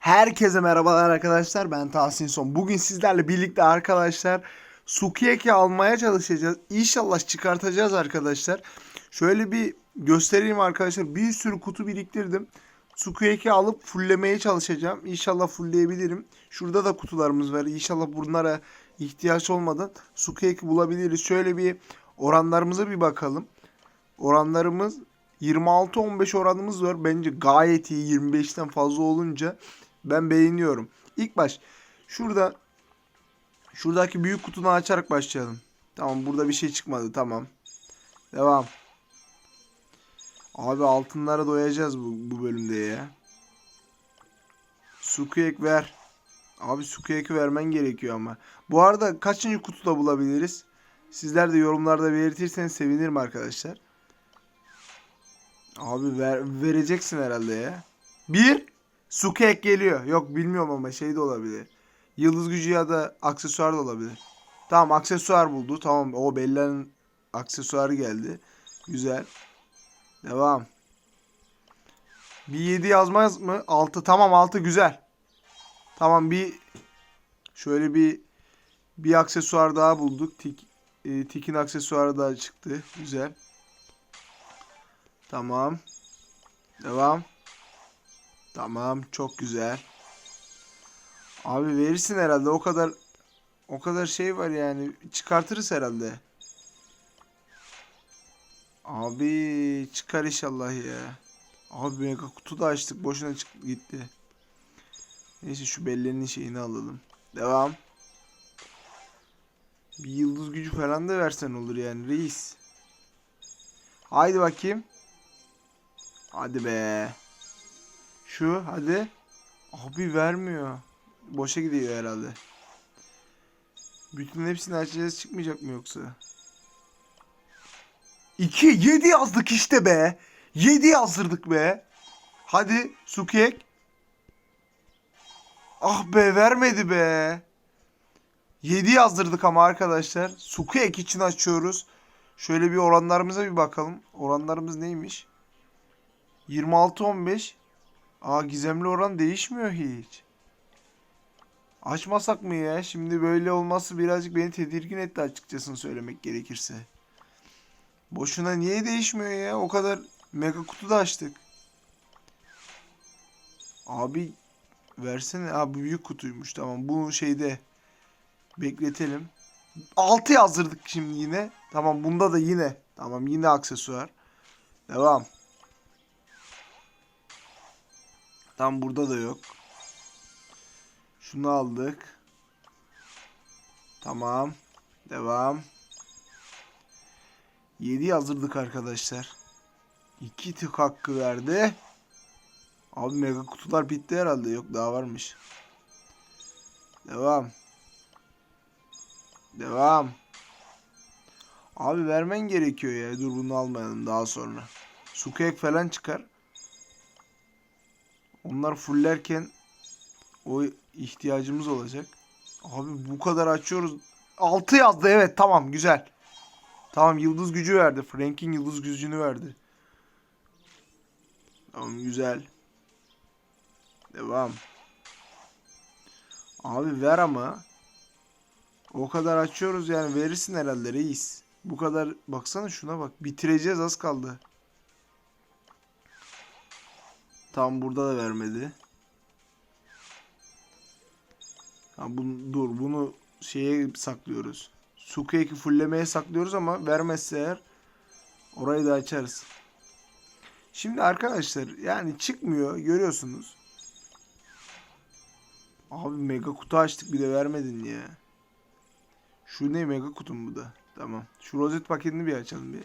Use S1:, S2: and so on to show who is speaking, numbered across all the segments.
S1: Herkese merhabalar arkadaşlar. Ben Tahsin Son. Bugün sizlerle birlikte arkadaşlar Sukiyaki almaya çalışacağız. İnşallah çıkartacağız arkadaşlar. Şöyle bir göstereyim arkadaşlar. Bir sürü kutu biriktirdim. Sukiyaki alıp fulllemeye çalışacağım. İnşallah fullleyebilirim. Şurada da kutularımız var. İnşallah bunlara ihtiyaç olmadan Sukiyaki bulabiliriz. Şöyle bir oranlarımıza bir bakalım. Oranlarımız 26-15 oranımız var. Bence gayet iyi. 25'ten fazla olunca ben beğeniyorum. İlk baş şurada şuradaki büyük kutunu açarak başlayalım. Tamam burada bir şey çıkmadı. Tamam. Devam. Abi altınlara doyacağız bu, bu bölümde ya. Sukiyek ver. Abi Sukiyek'i vermen gerekiyor ama. Bu arada kaçıncı kutuda bulabiliriz? Sizler de yorumlarda belirtirseniz sevinirim arkadaşlar. Abi ver, vereceksin herhalde ya. Bir. Sukek geliyor. Yok bilmiyorum ama şey de olabilir. Yıldız gücü ya da aksesuar da olabilir. Tamam aksesuar buldu. Tamam o Bella'nın aksesuarı geldi. Güzel. Devam. Bir 7 yazmaz mı? 6. Tamam 6 güzel. Tamam bir şöyle bir bir aksesuar daha bulduk. Tik, e, Tik'in aksesuarı daha çıktı. Güzel. Tamam. Devam. Tamam, çok güzel. Abi verirsin herhalde. O kadar o kadar şey var yani. Çıkartırız herhalde. Abi çıkar inşallah ya. Abi mega kutu da açtık. Boşuna çık gitti. Neyse şu bellenin şeyini alalım. Devam. Bir yıldız gücü falan da versen olur yani reis. Haydi bakayım. Hadi be. Şu hadi. Abi vermiyor. Boşa gidiyor herhalde. Bütün hepsini açacağız çıkmayacak mı yoksa? 2 7 yazdık işte be. 7 yazdırdık be. Hadi Sukiyek. Ah be vermedi be. 7 yazdırdık ama arkadaşlar. Sukiyek için açıyoruz. Şöyle bir oranlarımıza bir bakalım. Oranlarımız neymiş? 26-15. Aa gizemli oran değişmiyor hiç. Açmasak mı ya? Şimdi böyle olması birazcık beni tedirgin etti açıkçası söylemek gerekirse. Boşuna niye değişmiyor ya? O kadar mega kutu da açtık. Abi versene. Abi büyük kutuymuş. Tamam bu şeyde bekletelim. 6 yazdırdık şimdi yine. Tamam bunda da yine. Tamam yine aksesuar. Devam. Tam burada da yok. Şunu aldık. Tamam. Devam. 7 yazdırdık arkadaşlar. 2 tık hakkı verdi. Abi mega kutular bitti herhalde. Yok daha varmış. Devam. Devam. Abi vermen gerekiyor ya. Dur bunu almayalım daha sonra. Sukek falan çıkar. Onlar fullerken o ihtiyacımız olacak. Abi bu kadar açıyoruz. 6 yazdı evet tamam güzel. Tamam yıldız gücü verdi. Frank'in yıldız gücünü verdi. Tamam güzel. Devam. Abi ver ama. O kadar açıyoruz yani verirsin herhalde reis. Bu kadar baksana şuna bak. Bitireceğiz az kaldı. Tam burada da vermedi. Ha, bunu, dur bunu şeye saklıyoruz. Sukiyaki fullemeye saklıyoruz ama vermezse eğer orayı da açarız. Şimdi arkadaşlar yani çıkmıyor görüyorsunuz. Abi mega kutu açtık bir de vermedin ya. Şu ne mega kutum bu da. Tamam. Şu rozet paketini bir açalım bir.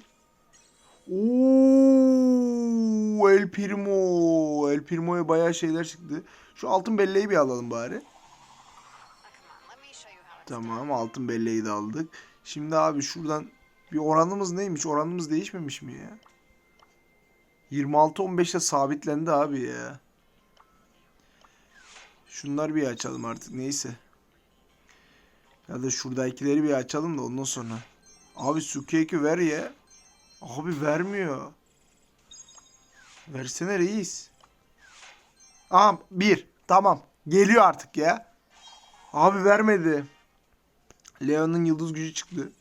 S1: Oo, El Primo. El Primo'ya bayağı şeyler çıktı. Şu altın belleği bir alalım bari. Tamam altın belleği de aldık. Şimdi abi şuradan bir oranımız neymiş? Oranımız değişmemiş mi ya? 26-15'te sabitlendi abi ya. Şunları bir açalım artık neyse. Ya da şuradakileri bir açalım da ondan sonra. Abi Sukiyeki ver ya. Abi vermiyor. Versene reis. Aha bir. Tamam. Geliyor artık ya. Abi vermedi. Leon'un yıldız gücü çıktı.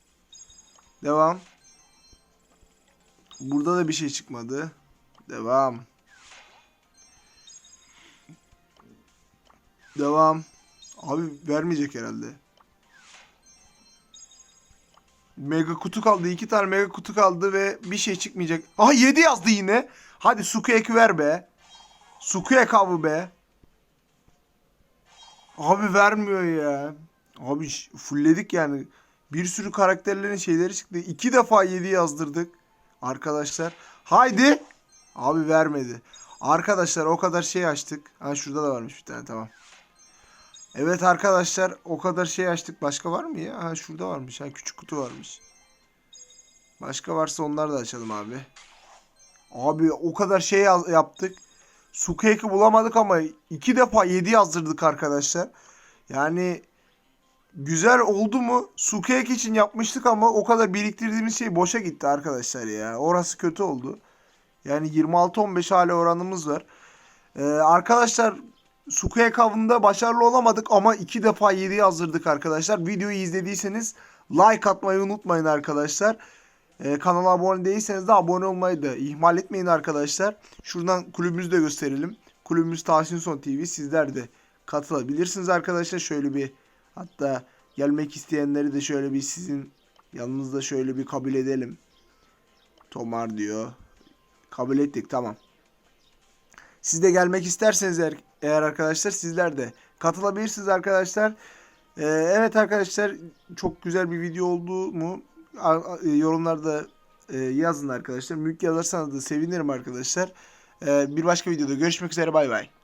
S1: Devam. Burada da bir şey çıkmadı. Devam. Devam. Abi vermeyecek herhalde. Mega kutu kaldı. iki tane mega kutu kaldı ve bir şey çıkmayacak. Aha 7 yazdı yine. Hadi Sukiyeki ver be. Sukiyek avı be. Abi vermiyor ya. Abi fullledik yani. Bir sürü karakterlerin şeyleri çıktı. İki defa 7 yazdırdık. Arkadaşlar. Haydi. Abi vermedi. Arkadaşlar o kadar şey açtık. Ha şurada da varmış bir tane tamam. Evet arkadaşlar o kadar şey açtık. Başka var mı ya? Ha şurada varmış. Ha küçük kutu varmış. Başka varsa onları da açalım abi. Abi o kadar şey yaptık. Sukake'i bulamadık ama iki defa 7 yazdırdık arkadaşlar. Yani güzel oldu mu? Sukake için yapmıştık ama o kadar biriktirdiğimiz şey boşa gitti arkadaşlar ya. Orası kötü oldu. Yani 26-15 hala oranımız var. Ee, arkadaşlar Sukake avında başarılı olamadık ama iki defa 7 yazdırdık arkadaşlar. Videoyu izlediyseniz like atmayı unutmayın arkadaşlar. Ee, kanala abone değilseniz de abone olmayı da ihmal etmeyin arkadaşlar. Şuradan kulübümüzü de gösterelim. Kulübümüz Tahsin Son TV. Sizler de katılabilirsiniz arkadaşlar. Şöyle bir hatta gelmek isteyenleri de şöyle bir sizin yanınızda şöyle bir kabul edelim. Tomar diyor. Kabul ettik tamam. Siz de gelmek isterseniz eğer, arkadaşlar sizler de katılabilirsiniz arkadaşlar. Ee, evet arkadaşlar çok güzel bir video oldu mu e, yorumlarda e, yazın arkadaşlar. Büyük yazarsanız da sevinirim arkadaşlar. Ee, bir başka videoda görüşmek üzere bay bay.